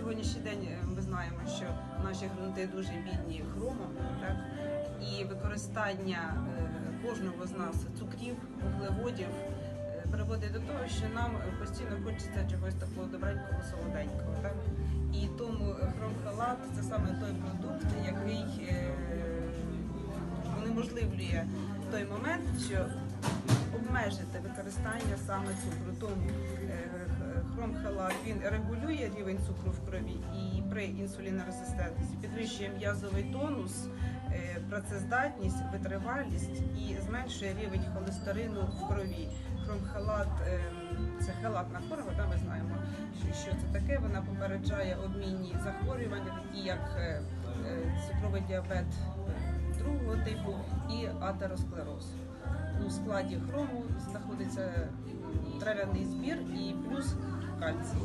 сьогоднішній день е, ми знаємо, що наші ґрунти дуже бідні хромом, так і використання е, кожного з нас цукрів, вуглеводів е, приводить до того, що нам постійно хочеться чогось такого добренького, солоденького. Так? І тому хромхалат це саме той продукт, який унеможливлює той момент, що обмежити використання саме цукру. Тому він регулює рівень цукру в крові і при інсулінорезистентності підвищує м'язовий тонус, е, працездатність, витривалість і зменшує рівень холестерину в крові. Хромхалат е, це халатна хвороба, да, ми знаємо, що- це таке. Вона попереджає обмінні захворювання, такі як е, цукровий діабет другого типу і атеросклероз. У складі хрому знаходиться трав'яний збір і плюс кальцій.